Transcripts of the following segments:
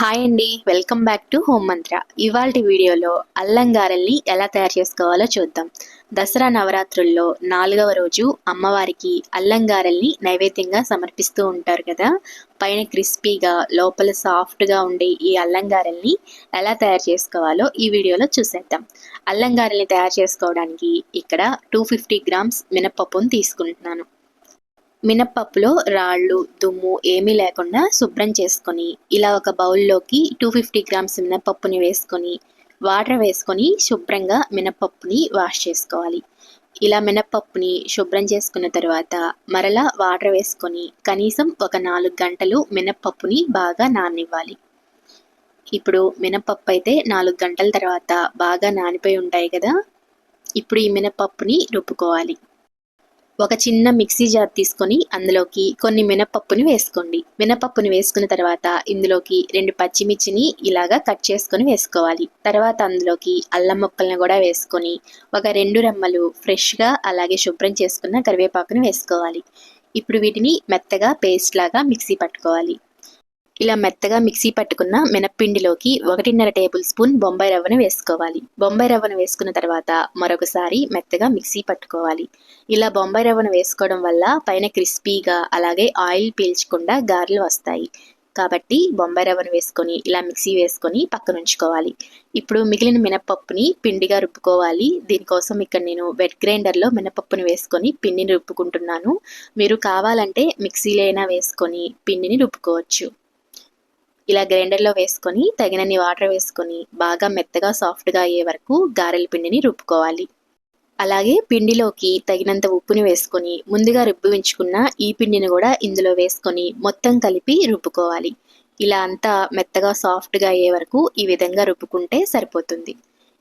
Hi అండి welcome back to home మంత్ర ఇవాళ వీడియోలో అల్లం గారెల్ని ఎలా తయారు చేసుకోవాలో చూద్దాం. దసరా నవరాత్రుల్లో నాలుగవ రోజు అమ్మవారికి అల్లం గారెల్ని నైవేద్యంగా సమర్పిస్తూ ఉంటారు కదా. పైన క్రిస్పీగా లోపల సాఫ్ట్గా ఉండే ఈ అల్లం గారెల్ని ఎలా తయారు చేసుకోవాలో ఈ వీడియోలో చూసేద్దాం. అల్లం గారెల్ని తయారు చేసుకోవడానికి ఇక్కడ టూ ఫిఫ్టీ గ్రామ్స్ మినపప్పును తీసుకుంటున్నాను. మినప్పప్పులో రాళ్ళు దుమ్ము ఏమీ లేకుండా శుభ్రం చేసుకొని ఇలా ఒక బౌల్లోకి టూ ఫిఫ్టీ గ్రామ్స్ మినపప్పుని వేసుకొని వాటర్ వేసుకొని శుభ్రంగా మినపప్పుని వాష్ చేసుకోవాలి. ఇలా మినపప్పుని శుభ్రం చేసుకున్న తర్వాత మరలా వాటర్ వేసుకొని కనీసం ఒక నాలుగు గంటలు మినప్పప్పుని బాగా నాననివ్వాలి. ఇప్పుడు మినపప్పు అయితే నాలుగు గంటల తర్వాత బాగా నానిపోయి ఉంటాయి కదా ఇప్పుడు ఈ మినపప్పుని రుబ్బుకోవాలి. ఒక చిన్న మిక్సీ జార్ తీసుకొని అందులోకి కొన్ని మినపప్పుని వేసుకోండి. మినపప్పుని వేసుకున్న తర్వాత ఇందులోకి రెండు పచ్చిమిర్చిని ఇలాగా కట్ చేసుకొని వేసుకోవాలి. తర్వాత అందులోకి అల్లం ముక్కలను కూడా వేసుకొని ఒక రెండు రెమ్మలు ఫ్రెష్గా అలాగే శుభ్రం చేసుకున్న కరివేపాకుని వేసుకోవాలి. ఇప్పుడు వీటిని మెత్తగా పేస్ట్ లాగా మిక్సీ పట్టుకోవాలి. ఇలా మెత్తగా మిక్సీ పట్టుకున్న మినప్పిండిలోకి ఒకటిన్నర టేబుల్ స్పూన్ బొంబాయి రవ్వను వేసుకోవాలి. బొంబాయి రవ్వను వేసుకున్న తర్వాత మరొకసారి మెత్తగా మిక్సీ పట్టుకోవాలి. ఇలా బొంబాయి రవ్వను వేసుకోవడం వల్ల పైన క్రిస్పీగా అలాగే ఆయిల్ పీల్చకుండా గారెలు వస్తాయి. కాబట్టి బొంబాయి రవ్వను వేసుకొని ఇలా మిక్సీ వేసుకొని పక్కన ఉంచుకోవాలి. ఇప్పుడు మిగిలిన మినపప్పుని పిండిగా రుబ్బుకోవాలి. దీనికోసం ఇక్కడ నేను వెట్ గ్రైండర్లో మినపప్పుని వేసుకొని పిండిని రుబ్బుకుంటున్నాను. మీరు కావాలంటే మిక్సీలో అయినా వేసుకొని పిండిని రుబ్బుకోవచ్చు. ఇలా గ్రైండర్లో వేసుకొని తగినన్ని వాటర్ వేసుకొని బాగా మెత్తగా సాఫ్ట్గా అయ్యే వరకు గారెల పిండిని రుబ్బుకోవాలి. అలాగే పిండిలోకి తగినంత ఉప్పుని వేసుకొని ముందుగా రుబ్బు ఉంచుకున్న ఈ పిండిని కూడా ఇందులో వేసుకొని మొత్తం కలిపి రుబ్బుకోవాలి. ఇలా అంతా మెత్తగా సాఫ్ట్గా అయ్యే వరకు ఈ విధంగా రుబ్బుకుంటే సరిపోతుంది.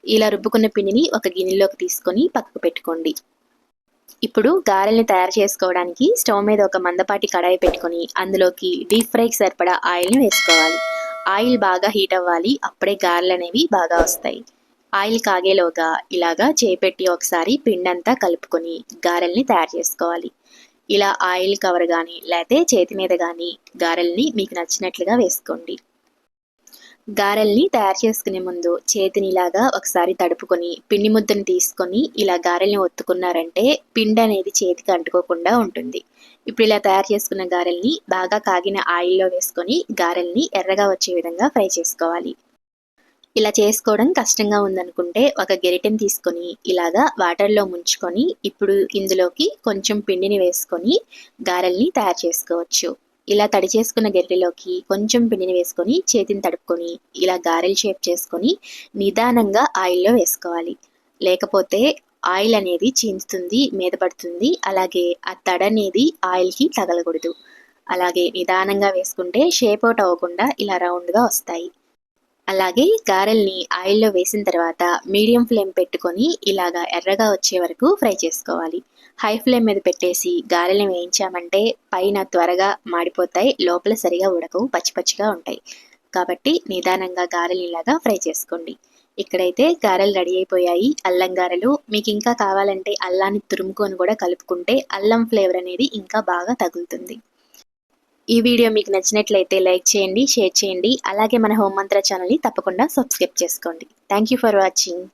ఇలా రుబ్బుకున్న పిండిని ఒక గిన్నెలోకి తీసుకొని పక్కకు పెట్టుకోండి. ఇప్పుడు గారెల్ని తయారు చేసుకోవడానికి స్టవ్ మీద ఒక మందపాటి కడాయి పెట్టుకొని అందులోకి డీప్ ఫ్రైకి సరిపడా ఆయిల్ని వేసుకోవాలి. ఆయిల్ బాగా హీట్ అవ్వాలి అప్పుడే గారెలు అనేవి బాగా వస్తాయి. ఆయిల్ కాగేలోగా ఇలాగా చేపెట్టి ఒకసారి పిండంతా కలుపుకొని గారెల్ని తయారు చేసుకోవాలి. ఇలా ఆయిల్ కవర్ కానీ లేకపోతే చేతి మీద కానీ గారెల్ని మీకు నచ్చినట్లుగా వేసుకోండి. గారెల్ని తయారు చేసుకునే ముందు చేతిని ఇలాగా ఒకసారి తడుపుకొని పిండి ముద్దను తీసుకొని ఇలా గారెల్ని ఒత్తుకున్నారంటే పిండి అనేది చేతికి అంటుకోకుండా ఉంటుంది. ఇప్పుడు ఇలా తయారు చేసుకున్న గారెల్ని బాగా కాగిన ఆయిల్లో వేసుకొని గారెల్ని ఎర్రగా వచ్చే విధంగా ఫ్రై చేసుకోవాలి. ఇలా చేసుకోవడం కష్టంగా ఉందనుకుంటే ఒక గెరిటెని తీసుకొని ఇలాగా వాటర్లో ముంచుకొని ఇప్పుడు ఇందులోకి కొంచెం పిండిని వేసుకొని గారెల్ని తయారు చేసుకోవచ్చు. ఇలా తడి చేసుకున్న గెరిటెలోకి కొంచెం పిండిని వేసుకొని చేతిని తడుపుకొని ఇలా గారెలు షేప్ చేసుకొని నిదానంగా ఆయిల్లో వేసుకోవాలి. లేకపోతే ఆయిల్ అనేది చీంచుతుంది మీద పడుతుంది. అలాగే ఆ తడ అనేది ఆయిల్కి తగలకూడదు. అలాగే నిదానంగా వేసుకుంటే షేప్ అవుట్ అవ్వకుండా ఇలా రౌండ్గా వస్తాయి. అలాగే గారెల్ని ఆయిల్లో వేసిన తర్వాత మీడియం ఫ్లేమ్ పెట్టుకొని ఇలాగా ఎర్రగా వచ్చే వరకు ఫ్రై చేసుకోవాలి. హై ఫ్లేమ్ మీద పెట్టేసి గారెల్ని వేయించామంటే పైన త్వరగా మాడిపోతాయి లోపల సరిగా ఉడకవు పచ్చి పచ్చిగా ఉంటాయి. కాబట్టి నిదానంగా గారెలు ఇలాగా ఫ్రై చేసుకోండి. ఇక్కడైతే గారెలు రెడీ అయిపోయాయి. అల్లం గారెలు మీకు ఇంకా కావాలంటే అల్లాన్ని తురుముకొని కూడా కలుపుకుంటే అల్లం ఫ్లేవర్ అనేది ఇంకా బాగా తగులుతుంది. ఈ వీడియో మీకు నచ్చినట్లయితే లైక్ చేయండి షేర్ చేయండి. అలాగే మన హోం మంత్ర ఛానల్ని తప్పకుండా సబ్స్క్రైబ్ చేసుకోండి. Thank you for watching